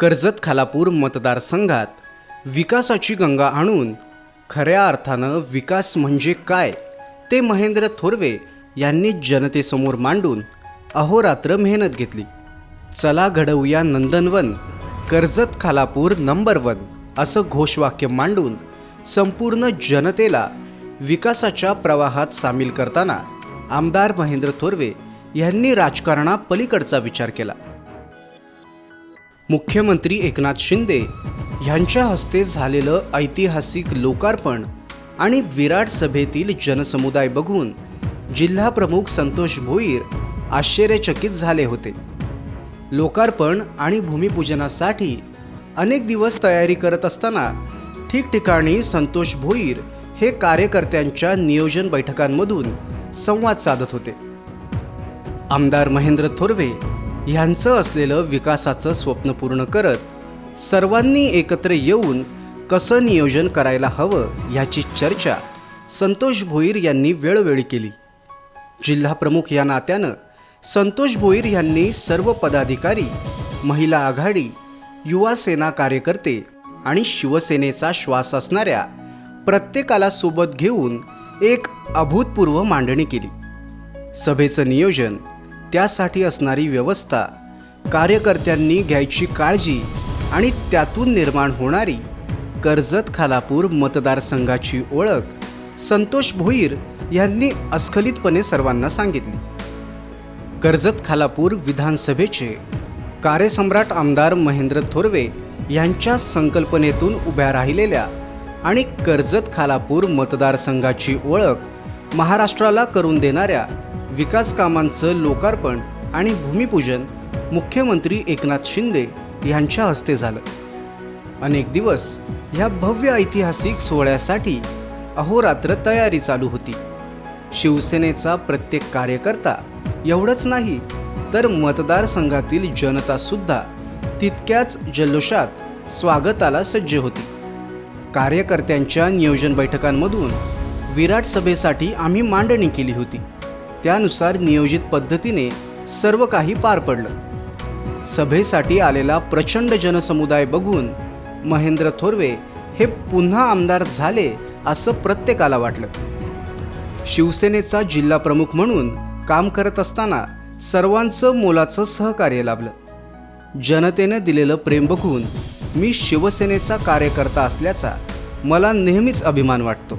कर्जत खालापूर मतदारसंघात विकासाची गंगा आणून खऱ्या अर्थानं विकास म्हणजे काय ते महेंद्र थोरवे यांनी जनतेसमोर मांडून अहोरात्र मेहनत घेतली. चला घडवूया नंदनवन कर्जत खालापूर नंबर वन असं घोषवाक्य मांडून संपूर्ण जनतेला विकासाच्या प्रवाहात सामील करताना आमदार महेंद्र थोरवे यांनी राजकारणापलीकडचा विचार केला. मुख्यमंत्री एकनाथ शिंदे यांच्या हस्ते झालेलं ऐतिहासिक लोकार्पण आणि विराट सभेतील जनसमुदाय बघून जिल्हा प्रमुख संतोष भोईर आश्चर्यचकित झाले होते. लोकार्पण आणि भूमिपूजनासाठी अनेक दिवस तयारी करत असताना ठिकठिकाणी संतोष भोईर हे कार्यकर्त्यांच्या नियोजन बैठकांमधून संवाद साधत होते. आमदार महेंद्र थोरवे ह्यांचं असलेलं विकासाचं स्वप्न पूर्ण करत सर्वांनी एकत्र येऊन कसं नियोजन करायला हवं ह्याची चर्चा संतोष भोईर यांनी वेळोवेळी केली. जिल्हा प्रमुख या नात्यानं संतोष भोईर यांनी सर्व पदाधिकारी महिला आघाडी युवा सेना कार्यकर्ते आणि शिवसेनेचा श्वास असणाऱ्या प्रत्येकाला सोबत घेऊन एक अभूतपूर्व मांडणी केली. सभेचं नियोजन त्यासाठी असणारी व्यवस्था कार्यकर्त्यांनी घ्यायची काळजी आणि त्यातून निर्माण होणारी कर्जत खालापूर मतदारसंघाची ओळख संतोष भोईर यांनी अस्खलितपणे सर्वांना सांगितली. कर्जत खालापूर विधानसभेचे कार्यसम्राट आमदार महेंद्र थोरवे यांच्या संकल्पनेतून उभ्या राहिलेल्या आणि कर्जत खालापूर मतदारसंघाची ओळख महाराष्ट्राला करून देणाऱ्या विकास कामांचं लोकार्पण आणि भूमिपूजन मुख्यमंत्री एकनाथ शिंदे यांच्या हस्ते झालं. अनेक दिवस ह्या भव्य ऐतिहासिक सोहळ्यासाठी अहोरात्र तयारी चालू होती. शिवसेनेचा प्रत्येक कार्यकर्ता एवढंच नाही तर मतदारसंघातील जनतासुद्धा तितक्याच जल्लोषात स्वागताला सज्ज होती. कार्यकर्त्यांच्या नियोजन बैठकांमधून विराट सभेसाठी आम्ही मांडणी केली होती. त्यानुसार नियोजित पद्धतीने सर्व काही पार पडलं. सभेसाठी आलेला प्रचंड जनसमुदाय बघून महेंद्र थोरवे हे पुन्हा आमदार झाले असं प्रत्येकाला वाटलं. शिवसेनेचा जिल्हा प्रमुख म्हणून काम करत असताना सर्वांचं मोलाचं सहकार्य लाभलं. जनतेनं दिलेलं प्रेम बघून मी शिवसेनेचा कार्यकर्ता असल्याचा मला नेहमीच अभिमान वाटतो.